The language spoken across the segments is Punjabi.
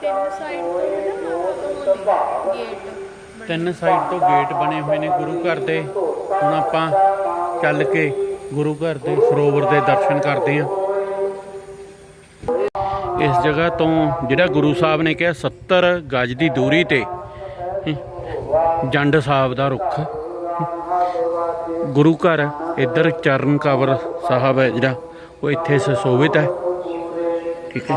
ਤਿੰਨ ਸਾਈਡ ਤੋਂ ਨਾ ਉਹ ਗੇਟ ਤਿੰਨ ਸਾਈਡ ਤੋਂ ਗੇਟ ਬਣੇ ਹੋਏ ਨੇ ਗੁਰੂ ਘਰ ਦੇ। ਹੁਣ ਆਪਾਂ ਚੱਲ ਕੇ ਗੁਰੂ ਘਰ ਦੇ ਸਰੋਵਰ ਦੇ ਦਰਸ਼ਨ ਕਰਦੇ ਹਾਂ। ਇਸ ਜਗ੍ਹਾ ਤੋਂ ਜਿਹੜਾ ਗੁਰੂ ਸਾਹਿਬ ਨੇ ਕਿਹਾ 70 ਗਜ ਦੀ ਦੂਰੀ ਤੇ ਜੰਡ ਸਾਹਿਬ ਦਾ ਰੁੱਖ। ਗੁਰੂ ਘਰ ਇੱਧਰ ਚਰਨ ਕਵਰ ਸਾਹਿਬ ਹੈ ਜਿਹੜਾ, ਉਹ ਇੱਥੇ ਸੁਸ਼ੋਭਿਤ ਹੈ। ਠੀਕ ਹੈ।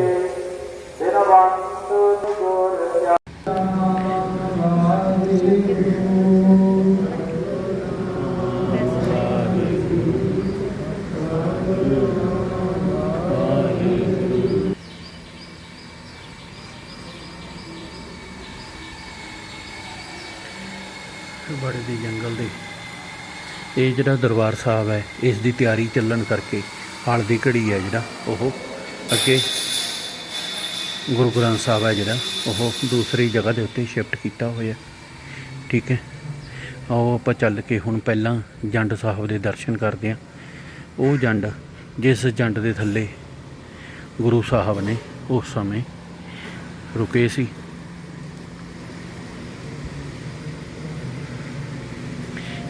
ਬੜੇ ਦੀ ਜੰਗਲ ਦੇ। ਇਹ ਜਿਹੜਾ ਦਰਬਾਰ ਸਾਹਿਬ ਹੈ, ਇਸ ਦੀ ਤਿਆਰੀ ਚੱਲਣ ਕਰਕੇ ਹਾਲ ਦੀ ਘੜੀ ਹੈ ਜਿਹੜਾ, ਉਹ ਅੱਗੇ ਗੁਰੂ ਗ੍ਰੰਥ ਸਾਹਿਬ ਹੈ ਜਿਹੜਾ, ਉਹ ਦੂਸਰੀ ਜਗ੍ਹਾ ਦੇ ਉੱਤੇ ਸ਼ਿਫਟ ਕੀਤਾ ਹੋਇਆ। ਠੀਕ ਹੈ? ਆਓ ਆਪਾਂ ਚੱਲ ਕੇ ਹੁਣ ਪਹਿਲਾਂ ਜੰਡ ਸਾਹਿਬ ਦੇ ਦਰਸ਼ਨ ਕਰਦੇ ਹਾਂ। ਉਹ ਜੰਡ, ਜਿਸ ਜੰਡ ਦੇ ਥੱਲੇ ਗੁਰੂ ਸਾਹਿਬ ਨੇ ਉਸ ਸਮੇਂ ਰੁਕੇ ਸੀ।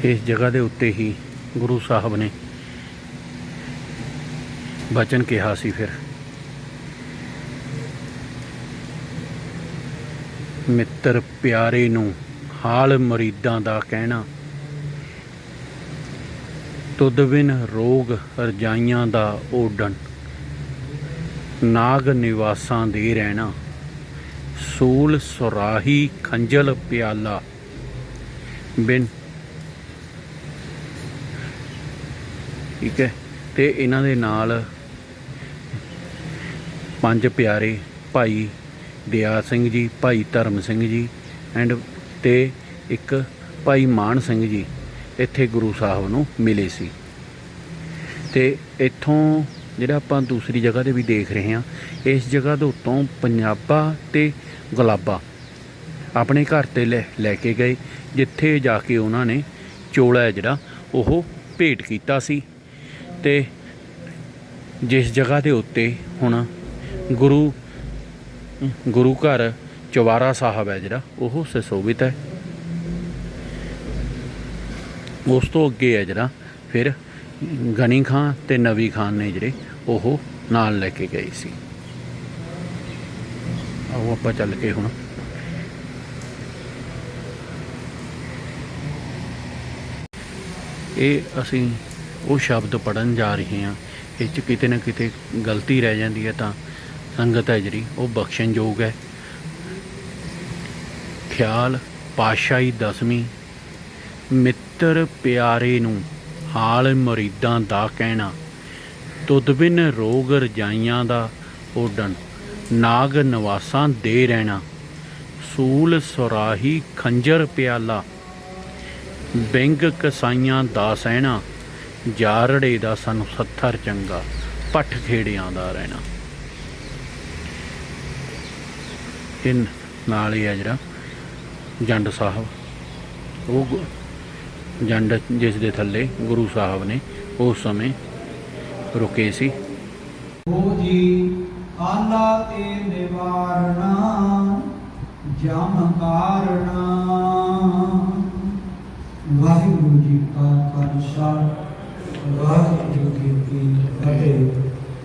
ਇਸ ਜਗ੍ਹਾ ਦੇ ਉੱਤੇ ਹੀ ਗੁਰੂ ਸਾਹਿਬ ਨੇ ਬਚਨ ਕਿਹਾ ਸੀ ਫਿਰ। ਮਿੱਤਰ ਪਿਆਰੇ ਨੂੰ ਹਾਲ ਮਰੀਦਾਂ ਦਾ ਕਹਿਣਾ, ਤੁਧ ਬਿਨ ਰੋਗ ਰਜਾਈਆਂ ਦਾ ਓਡਣ, ਨਾਗ ਨਿਵਾਸਾਂ ਦੇ ਰਹਿਣਾ, ਸੂਲ ਸੁਰਾਹੀ ਖੰਜਲ ਪਿਆਲਾ, ਬਿਨ ਠੀਕ ਹੈ? ਤੇ ਇਹਨਾਂ ਦੇ ਨਾਲ ਪੰਜ ਪਿਆਰੇ ਭਾਈ ਦਿਆ ਸਿੰਘ ਜੀ, ਭਾਈ ਧਰਮ ਸਿੰਘ ਜੀ ਐਂਡ ਤੇ ਇੱਕ ਭਾਈ ਮਾਨ ਸਿੰਘ ਜੀ ਇੱਥੇ ਗੁਰੂ ਸਾਹਿਬ ਨੂੰ ਮਿਲੇ ਸੀ। ਤੇ ਇੱਥੋਂ ਜਿਹੜਾ ਆਪਾਂ ਦੂਸਰੀ ਜਗ੍ਹਾ ਤੇ ਵੀ ਦੇਖ ਰਹੇ ਹਾਂ, ਇਸ ਜਗ੍ਹਾ ਦੇ ਉੱਤੋਂ ਪੰਜਾਬਾ ਤੇ ਗੁਲਾਬਾ ਆਪਣੇ ਘਰ ਤੇ ਲੈ ਲੈ ਕੇ ਗਏ, ਜਿੱਥੇ ਜਾ ਕੇ ਉਹਨਾਂ ਨੇ ਚੋਲਾ ਹੈ ਜਿਹੜਾ ਉਹ ਭੇਟ ਕੀਤਾ ਸੀ। ਤੇ ਜਿਸ ਜਗ੍ਹਾ ਦੇ ਉੱਤੇ ਹੁਣ ਗੁਰੂ ਗੁਰੂ ਘਰ ਚਵਾਰਾ ਸਾਹਿਬ ਹੈ ਜਿਹੜਾ, ਉਹ ਸੁਸ਼ੋਭਿਤ ਹੈ। ਉਸ ਤੋਂ ਅੱਗੇ ਹੈ ਜਿਹੜਾ, ਫਿਰ ਗਨੀ ਖਾਨ ਤੇ ਨਵੀ ਖਾਨ ਨੇ ਜਿਹੜੇ, ਉਹ ਨਾਲ ਲੈ ਕੇ ਗਏ ਸੀ। ਆਓ ਆਪਾਂ ਚੱਲ ਕੇ ਹੁਣ। ਇਹ ਅਸੀਂ ਉਹ ਸ਼ਬਦ ਪੜਨ ਜਾ ਰਹੇ ਹਾਂ ਇਹ ਚ ਕਿਤੇ ਨਾ ਕਿਤੇ ਗਲਤੀ ਰਹਿ ਜਾਂਦੀ ਹੈ ਤਾਂ ਸੰਗਤ ਹੈ ਜਿਹੜੀ, ਉਹ ਬਖਸ਼ਣਯੋਗ ਹੈ। ਖਿਆਲ ਪਾਸ਼ਾਈ ਦਸਵੀਂ, ਮਿੱਤਰ ਪਿਆਰੇ ਨੂੰ ਹਾਲ ਮਰੀਦਾਂ ਦਾ ਕਹਿਣਾ ਤੁਦਬਿਨ ਰੋਗ ਰਜਾਈਆਂ ਦਾ ਓਡਣ ਨਾਗ ਨਿਵਾਸਾਂ ਦੇ ਰਹਿਣਾ, ਸੂਲ ਸੁਰਾਹੀ ਖੰਜਰ ਪਿਆਲਾ, ਬਿੰਗ ਕਸਾਈਆਂ ਦਾ ਸਹਿਣਾ ਜਾਰੜੇ ਦਾ ਸਾਨੂੰ ਸੱਥਰ ਚੰਗਾ, ਪੱਠ ਖੇੜਿਆਂ ਦਾ ਰਹਿਣਾ। ਇਹ ਨਾਲ ਹੀ ਆ ਜਿਹੜਾ ਜੰਡ ਸਾਹਿਬ। ਉਹ ਜੰਡ ਜਿਸ ਦੇ ਥੱਲੇ ਗੁਰੂ ਸਾਹਿਬ ਨੇ ਉਸ ਸਮੇਂ ਰੁਕੇ ਸੀ। ਹੋ ਜੀ ਆਲਾ ਤੇ ਨਿਵਾਰਣਾ, ਜਮ ਕਾਰਣਾ। ਵਾਹਿਗੁਰੂ ਜੀ ਕਾ ਖਾਲਸਾ। ਵਾਹਿਗੁਰੂ ਜੀ ਕੀ ਫਤਿਹ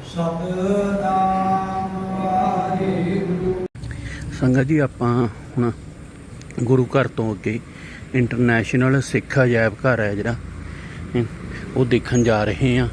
ਸਤਨਾਮ ਵਾਹਿਗੁਰੂ ਸੰਗਤ ਜੀ, ਆਪਾਂ ਹੁਣ ਗੁਰੂ ਘਰ ਤੋਂ ਅੱਗੇ ਇੰਟਰਨੈਸ਼ਨਲ ਸਿੱਖ ਅਜਾਇਬ ਘਰ ਹੈ ਜਿਹੜਾ। ਉਹ ਦੇਖਣ ਜਾ ਰਹੇ ਹਾਂ।